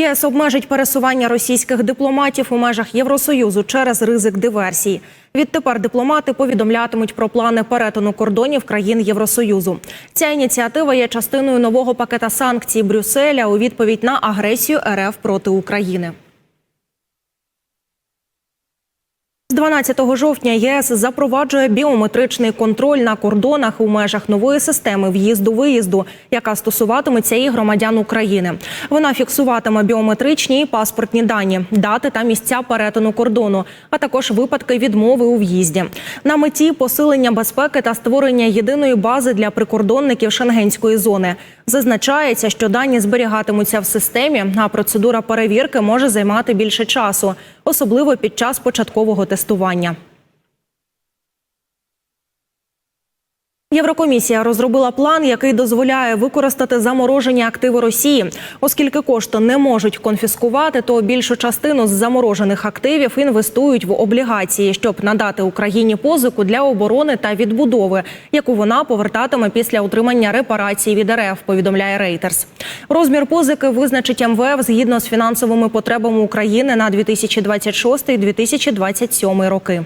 ЄС обмежить пересування російських дипломатів у межах Євросоюзу через ризик диверсій. Відтепер дипломати повідомлятимуть про плани перетину кордонів країн Євросоюзу. Ця ініціатива є частиною нового пакета санкцій Брюсселя у відповідь на агресію РФ проти України. З 12 жовтня ЄС запроваджує біометричний контроль на кордонах у межах нової системи в'їзду-виїзду, яка стосуватиметься і громадян України. Вона фіксуватиме біометричні і паспортні дані, дати та місця перетину кордону, а також випадки відмови у в'їзді. На меті посилення безпеки та створення єдиної бази для прикордонників шенгенської зони. Зазначається, що дані зберігатимуться в системі, а процедура перевірки може займати більше часу, особливо під час початкового тестування. Єврокомісія розробила план, який дозволяє використати заморожені активи Росії, оскільки кошти не можуть конфіскувати, то більшу частину з заморожених активів інвестують в облігації, щоб надати Україні позику для оборони та відбудови, яку вона повертатиме після отримання репарацій від РФ. Повідомляє Рейтерс. Розмір позики визначить МВФ згідно з фінансовими потребами України на 2026-2027 роки.